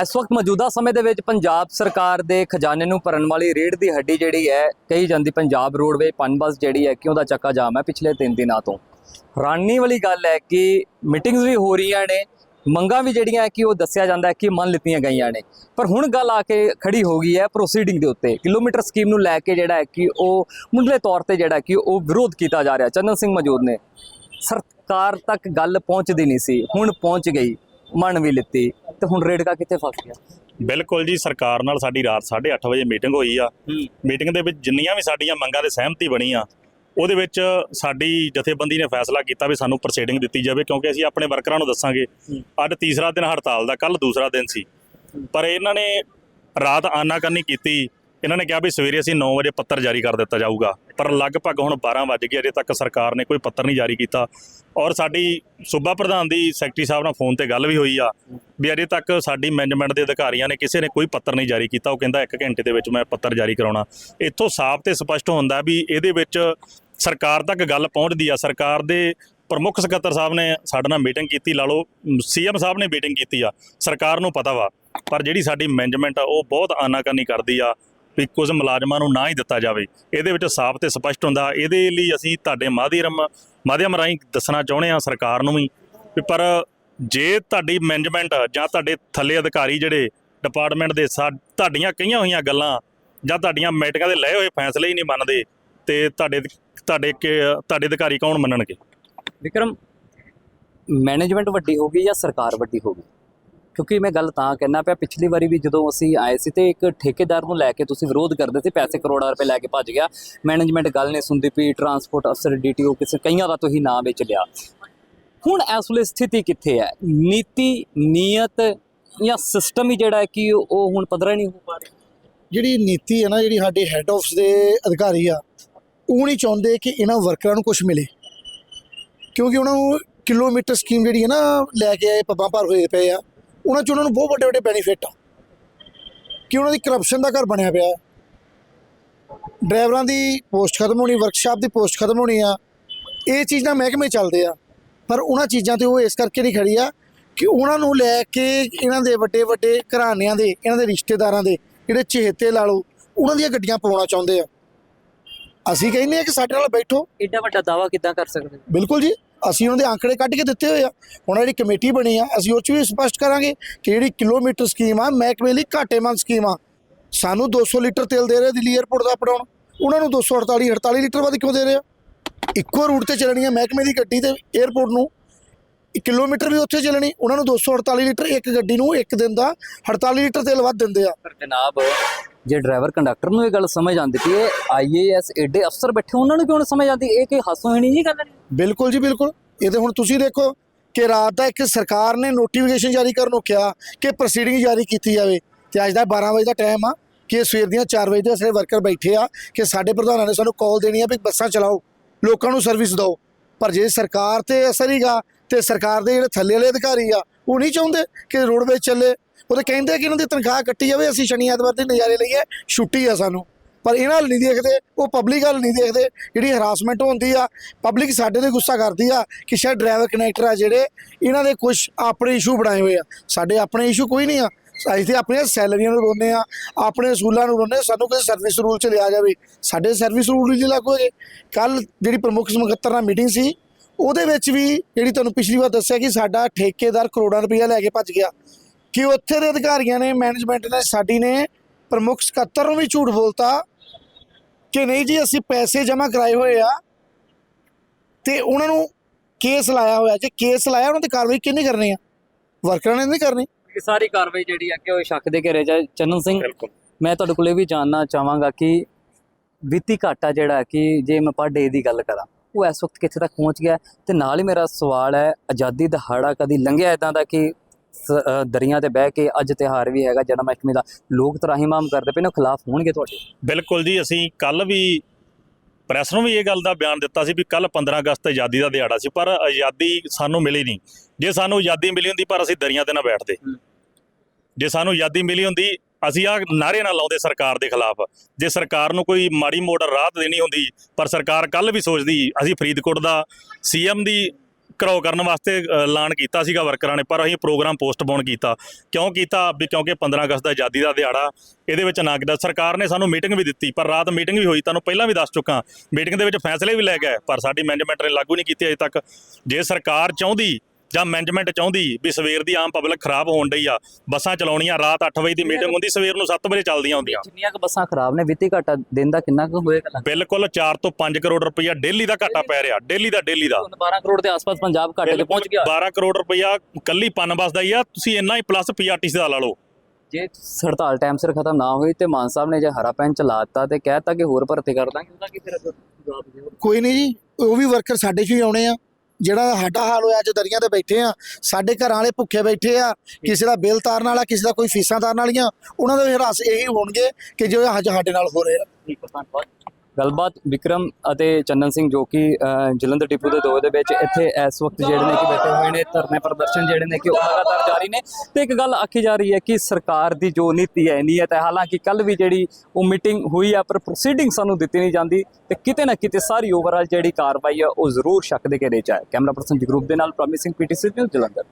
ਇਸ ਵਕਤ ਮੌਜੂਦਾ ਸਮੇਂ ਦੇ ਵਿੱਚ ਪੰਜਾਬ ਸਰਕਾਰ ਦੇ ਖਜ਼ਾਨੇ ਨੂੰ ਭਰਨ ਵਾਲੀ ਰੇਡ ਦੀ ਹੱਡੀ ਜਿਹੜੀ ਹੈ, ਕਹੀ ਜਾਂਦੀ ਪੰਜਾਬ ਰੋਡਵੇ ਪਨਬਸ ਜਿਹੜੀ ਹੈ ਕਿ ਉਹਦਾ ਚੱਕਾ ਜਾਮ ਹੈ ਪਿਛਲੇ 3 ਦਿਨਾਂ ਤੋਂ? ਹੈਰਾਨੀ ਵਾਲੀ ਗੱਲ ਹੈ ਕਿ ਮੀਟਿੰਗਸ ਵੀ ਹੋ ਰਹੀਆਂ ਨੇ, ਮੰਗਾਂ ਵੀ ਜਿਹੜੀਆਂ ਹੈ ਕਿ ਉਹ ਦੱਸਿਆ ਜਾਂਦਾ ਹੈ ਕਿ ਮੰਨ ਲਿੱਤੀਆਂ ਗਈਆਂ ਨੇ। ਪਰ ਹੁਣ ਗੱਲ ਆ ਕੇ ਖੜੀ ਹੋ ਗਈ ਹੈ ਪ੍ਰੋਸੀਡਿੰਗ ਦੇ ਉੱਤੇ। ਕਿਲੋਮੀਟਰ ਸਕੀਮ ਨੂੰ ਲੈ ਕੇ ਜਿਹੜਾ ਹੈ ਕਿ ਉਹ ਮੁੱਢਲੇ ਤੌਰ ਤੇ ਜਿਹੜਾ ਕਿ ਉਹ ਵਿਰੋਧ ਕੀਤਾ ਜਾ ਰਿਹਾ। ਚੰਦਨ ਸਿੰਘ ਮੌਜੂਦ ਨੇ। ਸਰਕਾਰ ਤੱਕ ਗੱਲ ਪਹੁੰਚਦੀ ਨਹੀਂ ਸੀ, ਹੁਣ ਪਹੁੰਚ ਗਈ। ਮੰਨ ਵੀ ਲਿੱਤੀ ਤੇ ਹੁਣ ਰੇਡਕਾ ਕਿੱਥੇ ਫਸ ਗਿਆ? ਬਿਲਕੁਲ ਜੀ ਸਰਕਾਰ ਨਾਲ ਸਾਡੀ ਰਾਤ 8:30 ਵਜੇ ਮੀਟਿੰਗ ਹੋਈ ਆ। ਮੀਟਿੰਗ ਦੇ ਵਿੱਚ ਜਿੰਨੀਆਂ ਵੀ ਸਾਡੀਆਂ ਮੰਗਾਂ ਦੇ ਸਹਿਮਤੀ ਬਣੀ ਆ ਉਹਦੇ ਵਿੱਚ ਸਾਡੀ ਜਥੇਬੰਦੀ ਨੇ ਫੈਸਲਾ ਕੀਤਾ ਵੀ ਸਾਨੂੰ ਪ੍ਰੋਸੀਡਿੰਗ ਦਿੱਤੀ ਜਾਵੇ ਕਿਉਂਕਿ ਅਸੀਂ ਆਪਣੇ ਵਰਕਰਾਂ ਨੂੰ ਦੱਸਾਂਗੇ ਅੱਜ ਤੀਸਰਾ ਦਿਨ ਹੜਤਾਲ ਦਾ ਕੱਲ ਦੂਸਰਾ ਦਿਨ ਸੀ। ਪਰ ਇਹਨਾਂ ਨੇ ਰਾਤ ਆਨਾਕਾਨੀ ਕੀਤੀ ਇਹਨਾਂ ਨੇ ਕਿਹਾ ਵੀ ਸਵੇਰੇ ਅਸੀਂ 9 ਵਜੇ ਪੱਤਰ ਜਾਰੀ ਕਰ ਦਿੱਤਾ ਜਾਊਗਾ, ਪਰ ਲਗਭਗ ਹੁਣ 12 ਵਜ ਗਏ, ਅਜੇ ਤੱਕ ਸਰਕਾਰ ਨੇ ਕੋਈ ਪੱਤਰ ਨਹੀਂ ਜਾਰੀ ਕੀਤਾ। ਔਰ ਸਾਡੀ ਸੂਬਾ ਪ੍ਰਧਾਨ ਦੀ ਸੈਕਟਰੀ ਸਾਹਿਬ ਨਾਲ ਫੋਨ ਤੇ ਗੱਲ ਵੀ ਹੋਈ ਆ, ਵੀ ਅਜੇ ਤੱਕ ਸਾਡੀ ਮੈਨੇਜਮੈਂਟ ਦੇ ਅਧਿਕਾਰੀਆਂ ਨੇ ਕਿਸੇ ਨੇ ਕੋਈ ਪੱਤਰ ਨਹੀਂ ਜਾਰੀ ਕੀਤਾ, ਉਹ ਕਹਿੰਦਾ 1 ਘੰਟੇ ਦੇ ਵਿੱਚ ਮੈਂ ਪੱਤਰ ਜਾਰੀ ਕਰਾਉਣਾ। ਇੱਥੋਂ ਸਾਫ਼ ਤੇ ਸਪਸ਼ਟ ਹੁੰਦਾ ਵੀ ਇਹਦੇ ਵਿੱਚ ਸਰਕਾਰ ਤੱਕ ਗੱਲ ਪਹੁੰਚਦੀ ਆ। ਸਰਕਾਰ ਦੇ ਪ੍ਰਮੁੱਖ ਸਕੱਤਰ ਸਾਹਿਬ ਨੇ ਸਾਡੇ ਨਾਲ ਮੀਟਿੰਗ ਕੀਤੀ, ਲਾ ਲਓ, ਸੀਐਮ ਸਾਹਿਬ ਨੇ ਮੀਟਿੰਗ ਕੀਤੀ ਆ, ਸਰਕਾਰ ਨੂੰ ਪਤਾ ਵਾ, ਪਰ ਜਿਹੜੀ ਸਾਡੀ ਮੈਨੇਜਮੈਂਟ ਆ, ਉਹ ਬਹੁਤ ਆਨਾਕਾਨੀ ਕਰਦੀ ਆ। ਕੁਝ ਮੁਲਾਜ਼ਮਾਂ ਨੂੰ ਨਾ ਹੀ ਦਿੱਤਾ ਜਾਵੇ। ਇਹਦੇ ਵਿੱਚ ਸਾਫ਼ ਤੇ ਸਪਸ਼ਟ ਹੁੰਦਾ, ਇਹਦੇ ਲਈ ਅਸੀਂ ਤੁਹਾਡੇ ਮਾਧਿਅਮ ਮਾਧਿਅਮ ਰਾਹੀਂ ਦੱਸਣਾ ਚਾਹੁੰਦੇ ਆ ਸਰਕਾਰ ਨੂੰ ਵੀ ਪਰ ਜੇ ਤੁਹਾਡੀ ਮੈਨੇਜਮੈਂਟ ਜਾਂ ਤੁਹਾਡੇ ਥੱਲੇ ਅਧਿਕਾਰੀ ਜਿਹੜੇ ਡਿਪਾਰਟਮੈਂਟ ਦੇ ਸਾ- ਤੁਹਾਡੀਆਂ ਕਈਆਂ ਹੋਈਆਂ ਗੱਲਾਂ ਜਾਂ ਤੁਹਾਡੀਆਂ ਮੀਟਿੰਗਾਂ ਦੇ ਲਏ ਹੋਏ ਫੈਸਲੇ ਹੀ ਨਹੀਂ ਮੰਨਦੇ, ਤੇ ਤੁਹਾਡੇ ਤੁਹਾਡੇ ਕਿ- ਤੁਹਾਡੇ ਅਧਿਕਾਰੀ ਕੌਣ ਮੰਨਣਗੇ? ਵਿਕਰਮ ਮੈਨੇਜਮੈਂਟ ਵੱਡੀ ਹੋ ਗਈ ਜਾਂ ਸਰਕਾਰ ਵੱਡੀ ਹੋ ਗਈ? ਕਿਉਂਕਿ ਮੈਂ ਗੱਲ ਤਾਂ ਕਹਿਣਾ ਪਿਆ, ਪਿਛਲੀ ਵਾਰੀ ਵੀ ਜਦੋਂ ਅਸੀਂ ਆਏ ਸੀ ਤੇ ਇੱਕ ਠੇਕੇਦਾਰ ਨੂੰ ਲੈ ਕੇ ਤੁਸੀਂ ਵਿਰੋਧ ਕਰਦੇ ਸੀ, ਪੈਸੇ ਕਰੋੜਾਂ ਰੁਪਏ ਲੈ ਕੇ ਭੱਜ ਗਿਆ। ਮੈਨੇਜਮੈਂਟ ਗੱਲ ਨਹੀਂ ਸੁਣਦੀ ਪਈ ਟਰਾਂਸਪੋਰਟ ਅਫਸਰ ਡੀਟੀਓ ਕਿਸੇ ਕਈਆਂ ਦਾ ਤੁਸੀਂ ਨਾਂ ਵਿੱਚ ਲਿਆ। ਹੁਣ ਇਸ ਵੇਲੇ ਸਥਿਤੀ ਕਿੱਥੇ ਹੈ? ਨੀਤੀ, ਨੀਅਤ ਜਾਂ ਸਿਸਟਮ ਹੀ ਜਿਹੜਾ ਕਿ ਉਹ ਹੁਣ ਪੱਧਰਾ ਨਹੀਂ ਹੋ ਪਾ ਰਿਹਾ? ਜਿਹੜੀ ਨੀਤੀ ਹੈ ਨਾ, ਜਿਹੜੀ ਸਾਡੇ ਹੈੱਡ ਆਫਿਸ ਦੇ ਅਧਿਕਾਰੀ ਆ, ਉਹ ਨਹੀਂ ਚਾਹੁੰਦੇ ਕਿ ਇਹਨਾਂ ਵਰਕਰਾਂ ਨੂੰ ਕੁਝ ਮਿਲੇ। ਕਿਉਂਕਿ ਉਹਨਾਂ ਨੂੰ ਕਿਲੋਮੀਟਰ ਸਕੀਮ ਜਿਹੜੀ ਹੈ ਨਾ, ਲੈ ਕੇ ਆਏ ਪੱਬਾਂ ਭਰ ਹੋਏ ਪਏ ਆ। ਉਹਨਾਂ 'ਚ ਉਹਨਾਂ ਨੂੰ ਬਹੁਤ ਵੱਡੇ ਵੱਡੇ ਬੈਨੀਫਿਟ ਆ। ਕਿ ਉਹਨਾਂ ਦੀ ਕਰਪਸ਼ਨ ਦਾ ਘਰ ਬਣਿਆ ਪਿਆ ਡਰਾਈਵਰਾਂ ਦੀ ਪੋਸਟ ਖਤਮ ਹੋਣੀ ਵਰਕਸ਼ਾਪ ਦੀ ਪੋਸਟ ਖਤਮ ਹੋਣੀ ਆ। ਇਹ ਚੀਜ਼ਾਂ ਮਹਿਕਮੇ ਚੱਲਦੇ ਆ। ਪਰ ਉਹਨਾਂ ਚੀਜ਼ਾਂ ਤੇ ਉਹ ਇਸ ਕਰਕੇ ਨਹੀਂ ਖੜੀ ਆ ਕਿ ਉਹਨਾਂ ਨੂੰ ਲੈ ਕੇ ਇਹਨਾਂ ਦੇ ਵੱਡੇ ਵੱਡੇ ਘਰਾਣਿਆਂ ਦੇ ਇਹਨਾਂ ਦੇ ਰਿਸ਼ਤੇਦਾਰਾਂ ਦੇ ਜਿਹੜੇ ਚਹੇਤੇ ਲਾ ਲਓ ਉਹਨਾਂ ਦੀਆਂ ਗੱਡੀਆਂ ਪਾਉਣਾ ਚਾਹੁੰਦੇ ਆ। ਅਸੀਂ ਕਹਿੰਦੇ ਆ ਕਿ ਸਾਡੇ ਨਾਲ ਬੈਠੋ। ਐਡਾ ਵੱਡਾ ਦਾਵਾ ਕਿੱਦਾਂ ਕਰ ਸਕਦੇ? ਬਿਲਕੁਲ ਜੀ। ਅਸੀਂ ਉਹਨਾਂ ਦੇ ਆંકੜੇ ਕੱਢ ਕੇ ਦਿੱਤੇ ਹੋਏ ਆ। ਹੁਣ ਜਿਹੜੀ ਕਮੇਟੀ ਬਣੀ ਆ, ਅਸੀਂ ਉਹ ਚ ਵੀ ਸਪਸ਼ਟ ਕਰਾਂਗੇ ਕਿ ਜਿਹੜੀ ਕਿਲੋਮੀਟਰ ਸਕੀਮ ਆ ਮਹਿਕਮੇ ਲਈ ਘਾਟੇਮੰਦ ਸਕੀਮ ਆ। ਸਾਨੂੰ 200 ਲੀਟਰ ਤੇਲ ਦੇ ਰਹੇ ਦਿੱਲੀ 에ਅਰਪੋਰਟ ਦਾ ਅਪਡਾਊਨ। ਉਹਨਾਂ ਨੂੰ 248 48 ਲੀਟਰ ਵੱਧ ਕਿਉਂ ਦੇ ਰਹੇ ਆ? ਇੱਕੋ ਰੂਟ ਤੇ ਚੱਲਣੀ ਆ ਮਹਿਕਮੇ ਦੀ ਗੱਡੀ ਤੇ 에ਅਰਪੋਰਟ ਨੂੰ ਕਿਲੋਮੀਟਰ ਵੀ ਉੱਥੇ ਚੱਲਣੀ, ਉਹਨਾਂ ਨੂੰ 248 ਲੀਟਰ ਇੱਕ ਗੱਡੀ ਨੂੰ ਇੱਕ ਦਿਨ ਦਾ 48 ਲੀਟਰ ਤੇਲ ਵੱਧ ਦਿੰਦੇ ਆ। ਜਨਾਬ ਜੇ ਡਰਾਈਵਰ ਕੰਡਕਟਰ ਨੂੰ ਇਹ ਗੱਲ ਸਮਝ ਆਉਂਦੀ ਕਿ ਆਈਏਐਸ ਏਡੇ ਅਫਸਰ ਬੈਠੇ, ਉਹਨਾਂ ਨੂੰ ਕਿਉਂ ਨਹੀਂ ਸਮਝ ਆਉਂਦੀ? ਇਹ ਕੋਈ ਹਾਸੋ ਹੀ ਨਹੀਂ ਗੱਲ ਨਹੀਂ? ਬਿਲਕੁਲ ਜੀ, ਬਿਲਕੁਲ। ਇਹ ਤੇ ਹੁਣ ਤੁਸੀਂ ਦੇਖੋ ਕਿ ਰਾਤ ਦਾ ਇੱਕ ਸਰਕਾਰ ਨੇ ਨੋਟੀਫਿਕੇਸ਼ਨ ਜਾਰੀ ਕਰਨ ਨੂੰ ਕਿਹਾ ਕਿ ਪ੍ਰੋਸੀਡਿੰਗ ਜਾਰੀ ਕੀਤੀ ਜਾਵੇ ਤੇ ਅੱਜ ਦਾ 12 ਵਜੇ ਦਾ ਟਾਈਮ ਆ ਕਿ ਸਵੇਰ ਦੀਆਂ 4 ਵਜੇ ਦੇ ਸਾਡੇ ਵਰਕਰ ਬੈਠੇ ਆ ਕਿ ਸਾਡੇ ਪ੍ਰਧਾਨਾਂ ਨੇ ਸਾਨੂੰ ਕਾਲ ਦੇਣੀ ਆ ਵੀ ਬੱਸਾਂ ਚਲਾਓ, ਲੋਕਾਂ ਨੂੰ ਸਰਵਿਸ ਦਿਓ। ਪਰ ਜੇ ਸਰਕਾਰ ਤੇ ਅਸਰ ਹੀਗਾ ਤੇ ਸਰਕਾਰ ਦੇ ਜਿਹੜੇ ਥੱਲੇ ਵਾਲੇ ਅਧਿਕਾਰੀ ਆ, ਉਹ ਨਹੀਂ ਚਾਹੁੰਦੇ ਕਿ ਰੋਡਵੇਜ਼ ਚੱਲੇ ਉਹ ਤਾਂ ਕਹਿੰਦੇ ਆ ਕਿ ਇਹਨਾਂ ਦੀ ਤਨਖਾਹ ਕੱਟੀ ਜਾਵੇ, ਅਸੀਂ ਸ਼ਨੀ ਐਤਵਾਰ ਦੇ ਨਜ਼ਾਰੇ ਲਈਏ, ਛੁੱਟੀ ਆ ਸਾਨੂੰ। ਪਰ ਇਹਨਾਂ ਵੱਲ ਨਹੀਂ ਦੇਖਦੇ, ਉਹ ਪਬਲਿਕ ਵੱਲ ਨਹੀਂ ਦੇਖਦੇ, ਜਿਹੜੀ ਹਰਾਸਮੈਂਟ ਹੁੰਦੀ ਆ ਪਬਲਿਕ ਸਾਡੇ ਤੇ ਗੁੱਸਾ ਕਰਦੀ ਆ ਕਿ ਸ਼ਾਇਦ ਡਰਾਈਵਰ ਕਨੈਕਟਰ ਆ ਜਿਹੜੇ, ਇਹਨਾਂ ਦੇ ਕੁਝ ਆਪਣੇ ਇਸ਼ੂ ਬਣਾਏ ਹੋਏ ਆ। ਸਾਡੇ ਆਪਣੇ ਇਸ਼ੂ ਕੋਈ ਨਹੀਂ ਆ। ਅਸੀਂ ਤੇ ਆਪਣੀਆਂ ਸੈਲਰੀਆਂ ਨੂੰ ਰੋਨੇ ਆ, ਆਪਣੇ ਅਸੂਲਾਂ ਨੂੰ ਰੋਨੇ ਸਾਨੂੰ ਕਿਸੇ ਸਰਵਿਸ ਰੂਲ ਚ ਲਿਆ ਜਾਵੇ। ਸਾਡੇ ਸਰਵਿਸ ਰੂਲ ਨਹੀਂ ਲਾਗੂ ਹੋਏ। ਕੱਲ ਜਿਹੜੀ ਪ੍ਰਮੁੱਖ ਸਮਗੱਤਰ ਨਾਲ ਮੀਟਿੰਗ ਸੀ, ਉਹਦੇ ਵਿੱਚ ਵੀ ਜਿਹੜੀ ਤੁਹਾਨੂੰ ਪਿਛਲੀ ਵਾਰ ਦੱਸਿਆ ਕਿ ਸਾਡਾ ਠੇਕੇਦਾਰ ਕਰੋੜਾਂ ਰੁਪਈਆ ਲੈ ਕੇ ਭੱਜ ਗਿਆ। ਕਿ ਉੱਥੇ ਦੇ ਅਧਿਕਾਰੀਆਂ ਨੇ ਮੈਨੇਜਮੈਂਟ ਨੇ ਸਾਡੀ ਨੇ ਪ੍ਰਮੁੱਖ ਸਕੱਤਰ ਨੂੰ ਵੀ ਝੂਠ ਬੋਲਤਾ ਕਿ ਨਹੀਂ ਜੀ ਅਸੀਂ ਪੈਸੇ ਜਮ੍ਹਾਂ ਕਰਾਏ ਹੋਏ ਆ ਤੇ ਉਹਨਾਂ ਨੂੰ ਕੇਸ ਲਾਇਆ ਹੋਇਆ। ਜੇ ਕੇਸ ਲਾਇਆ ਉਹਨਾਂ ਤੇ ਕਾਰਵਾਈ ਕਿਹਨੇ ਕਰਨੀ ਆ? ਵਰਕਰਾਂ ਨੇ ਨਹੀਂ ਕਰਨੀ। ਇਹ ਸਾਰੀ ਕਾਰਵਾਈ ਜਿਹੜੀ ਹੈ ਕਿ ਉਹ ਸ਼ੱਕ ਦੇ ਘੇਰੇ ਚ ਚੰਨਨ ਸਿੰਘ ਬਿਲਕੁਲ। ਮੈਂ ਤੁਹਾਡੇ ਕੋਲ ਇਹ ਵੀ ਜਾਣਨਾ ਚਾਹਾਂਗਾ ਕਿ ਵਿੱਤੀ ਘਾਟਾ ਜਿਹੜਾ ਕਿ ਜੇ ਮੈਂ ਪਰ ਡੇ ਦੀ ਗੱਲ ਕਰਾਂ ਉਹ ਇਸ ਵਕਤ ਕਿੱਥੇ ਤੱਕ ਪਹੁੰਚ ਗਿਆ? ਤੇ ਨਾਲ ਹੀ ਮੇਰਾ ਸਵਾਲ ਹੈ ਆਜ਼ਾਦੀ ਦਿਹਾੜਾ ਕਦੀ ਲੰਘਿਆ ਇਦਾਂ ਦਾ ਕਿ ਦਰੀਆਂ ਤੇ ਬਹਿ ਕੇ ਅੱਜ ਤਿਹਾਰ ਵੀ ਹੈਗਾ ਜਨਮ ਅਸ਼ਟਮੀ ਦਾ। ਲੋਕ ਤਰਾਹੀਮਾਮ ਕਰਦੇ ਪਏ ਨੇ ਖਿਲਾਫ ਹੋਣਗੇ ਤੁਹਾਡੇ? ਬਿਲਕੁਲ ਜੀ ਅਸੀਂ ਕੱਲ ਵੀ ਪ੍ਰੈਸ ਨੂੰ ਵੀ ਇਹ ਗੱਲ ਦਾ ਬਿਆਨ ਦਿੱਤਾ ਸੀ ਵੀ ਕੱਲ 15 ਅਗਸਤ ਆਜ਼ਾਦੀ ਦਾ ਦਿਹਾੜਾ ਸੀ ਪਰ ਆਜ਼ਾਦੀ ਸਾਨੂੰ ਮਿਲੀ ਨਹੀਂ। ਜੇ ਸਾਨੂੰ ਆਜ਼ਾਦੀ ਮਿਲੀ ਹੁੰਦੀ ਪਰ ਅਸੀਂ ਦਰੀਆਂ ਤੇ ਨਾ ਬੈਠਦੇ। ਜੇ ਸਾਨੂੰ ਆਜ਼ਾਦੀ ਮਿਲੀ ਹੁੰਦੀ ਅਸੀਂ ਆ ਨਾਰੇ ਨਾ ਲਾਉਂਦੇ ਸਰਕਾਰ ਦੇ ਖਿਲਾਫ। ਜੇ ਸਰਕਾਰ ਨੂੰ ਕੋਈ ਮਾੜੀ ਮੋੜ ਰਾਹਤ ਦੇਣੀ ਹੁੰਦੀ ਪਰ ਸਰਕਾਰ ਕੱਲ ਵੀ ਸੋਚਦੀ ਅਸੀਂ ਫਰੀਦਕੋਟ ਦਾ ਸੀਐਮ ਦੀ ਘਰੋ ਕਰਨ ਵਾਸਤੇ ਐਲਾਨ ਕੀਤਾ ਸੀਗਾ ਵਰਕਰਾਂ ਨੇ, ਪਰ ਅਸੀਂ ਪ੍ਰੋਗਰਾਮ ਪੋਸਟਪੋਨ ਕੀਤਾ। ਕਿਉਂ ਕੀਤਾ? ਵੀ ਕਿਉਂਕਿ 15 ਅਗਸਤ ਦਾ ਆਜ਼ਾਦੀ ਦਾ ਦਿਹਾੜਾ, ਇਹਦੇ ਵਿੱਚ ਨਾ ਕਿਦਾ ਸਰਕਾਰ ਨੇ ਸਾਨੂੰ ਮੀਟਿੰਗ ਵੀ ਦਿੱਤੀ, ਪਰ ਰਾਤ ਮੀਟਿੰਗ ਵੀ ਹੋਈ, ਤੁਹਾਨੂੰ ਪਹਿਲਾਂ ਵੀ ਦੱਸ ਚੁੱਕਾ। ਮੀਟਿੰਗ ਦੇ ਵਿੱਚ ਫੈਸਲੇ ਵੀ ਲੈ ਗਏ, ਪਰ ਸਾਡੀ ਮੈਨੇਜਮੈਂਟ ਨੇ ਲਾਗੂ ਨਹੀਂ ਕੀਤੀ ਅਜੇ ਤੱਕ। ਜੇ ਸਰਕਾਰ ਚਾਹੁੰਦੀ ਜਾਂ ਮੈਨੇਜਮੈਂਟ ਚਾਹੁੰਦੀ ਵੀ ਸਵੇਰ ਦੀ ਆਮ ਪਬਲਿਕ ਖਰਾਬ ਹੋਣ ਡਈ ਆ ਬੱਸਾਂ ਚਲਾਉਣੀਆਂ ਰਾਤ 8 ਵਜੇ ਦੀ ਮੀਟਿੰਗ ਹੁੰਦੀ ਸਵੇਰ ਨੂੰ 7 ਵਜੇ ਚੱਲਦੀਆਂ ਹੁੰਦੀਆਂ। ਜਿੰਨੀਆਂ ਕੁ ਬੱਸਾਂ ਖਰਾਬ ਨੇ? ਵਿੱਤੀ ਘਾਟਾ ਦਿਨ ਦਾ ਕਿੰਨਾ ਕੁ ਹੋਏਗਾ ਬਿਲਕੁਲ 4 ਤੋਂ 5 ਕਰੋੜ ਰੁਪਈਆ ਡੇਲੀ ਦਾ ਘਾਟਾ ਪੈ ਰਿਹਾ ਡੇਲੀ ਦਾ ਡੇਲੀ ਦਾ। 12 ਕਰੋੜ ਦੇ ਆਸ-ਪਾਸ ਪੰਜਾਬ ਘਾਟੇ ਤੇ ਪਹੁੰਚ ਗਿਆ। 12 ਕਰੋੜ ਰੁਪਈਆ ਕੱਲੀ ਪਨ ਬੱਸ ਦਾ ਹੀ ਆ ਤੁਸੀਂ ਇੰਨਾ ਹੀ ਪਲੱਸ ਪੀਆਰਟੀਸੀ ਦਾ ਲਾ ਲਓ। ਜੇ ਹੜਤਾਲ ਟਾਈਮ ਸਿਰ ਖਤਮ ਨਾ ਹੋਈ ਤੇ ਮਾਨ ਸਾਹਿਬ ਨੇ ਜੇ ਹਰਾ ਪੈਨ ਚਲਾਤਾ ਤੇ ਕਹਿਤਾ ਕਿ ਹੋਰ ਭਰਤੀ ਕਰ ਦਾਂਗੇ ਉਹਦਾ ਕੀ ਫਿਰ ਜਵਾਬ ਦਿਓ ਕੋਈ ਨਹੀਂ ਜੀ ਉਹ ਵੀ ਵਰਕਰ ਸਾਡੇ 'ਚ ਹੀ ਆਉਣੇ ਆ। ਜਿਹੜਾ ਸਾਡਾ ਹਾਲ ਹੋਇਆ, ਅੱਜ ਦਰੀਆਂ ਤੇ ਬੈਠੇ ਆ, ਸਾਡੇ ਘਰਾਂ ਵਾਲੇ ਭੁੱਖੇ ਬੈਠੇ ਆ, ਕਿਸੇ ਦਾ ਬਿੱਲ ਤਾਰਨ ਵਾਲਾ, ਕਿਸੇ ਦਾ ਕੋਈ ਫੀਸਾਂ ਤਾਰਨ ਵਾਲੀਆਂ, ਉਹਨਾਂ ਦੇ ਫਿਰ ਇਹੀ ਹੋਣਗੇ ਕਿ ਜੋ ਅੱਜ ਸਾਡੇ ਨਾਲ ਹੋ ਰਿਹਾ ਠੀਕ ਹੈ, ਧੰਨਵਾਦ। ਗੱਲਬਾਤ ਵਿਕਰਮ ਅਤੇ ਚੰਨਨ ਸਿੰਘ ਜੋ ਕਿ ਜਲੰਧਰ ਡਿਪੂ ਦੇ ਦੌਰੇ ਦੇ ਵਿੱਚ ਇੱਥੇ ਇਸ ਵਕਤ ਜਿਹੜੇ ਨੇ ਕਿ ਬੈਠੇ ਹੋਏ ਨੇ, ਧਰਨੇ ਪ੍ਰਦਰਸ਼ਨ ਜਿਹੜੇ ਨੇ ਕਿ ਉਹ ਲਗਾਤਾਰ ਜਾਰੀ ਨੇ। ਤੇ ਇੱਕ ਗੱਲ ਆਖੀ ਜਾ ਰਹੀ ਹੈ ਕਿ ਸਰਕਾਰ ਦੀ ਜੋ ਨੀਤੀ ਹੈ ਨੀਅਤ ਹੈ ਹਾਲਾਂਕਿ ਕੱਲ ਵੀ ਜਿਹੜੀ ਉਹ ਮੀਟਿੰਗ ਹੋਈ ਆ, ਪਰ ਪ੍ਰੋਸੀਡਿੰਗ ਸਾਨੂੰ ਦਿੱਤੀ ਨਹੀਂ ਜਾਂਦੀ ਤੇ ਕਿਤੇ ਨਾ ਕਿਤੇ ਸਾਰੀ ਓਵਰਆਲ ਜਿਹੜੀ ਕਾਰਵਾਈ ਆ ਉਹ ਜ਼ਰੂਰ ਸ਼ੱਕ ਦੇ ਘੇਰੇ ਚ ਹੈ। ਕੈਮਰਾ ਪਰਸਨ ਜਗਰੂਪ ਦੇ ਨਾਲ ਪ੍ਰੋਮਿਸਿੰਗ ਪੀਟੀਸੀ ਨਿਊਜ਼ ਜਲੰਧਰ।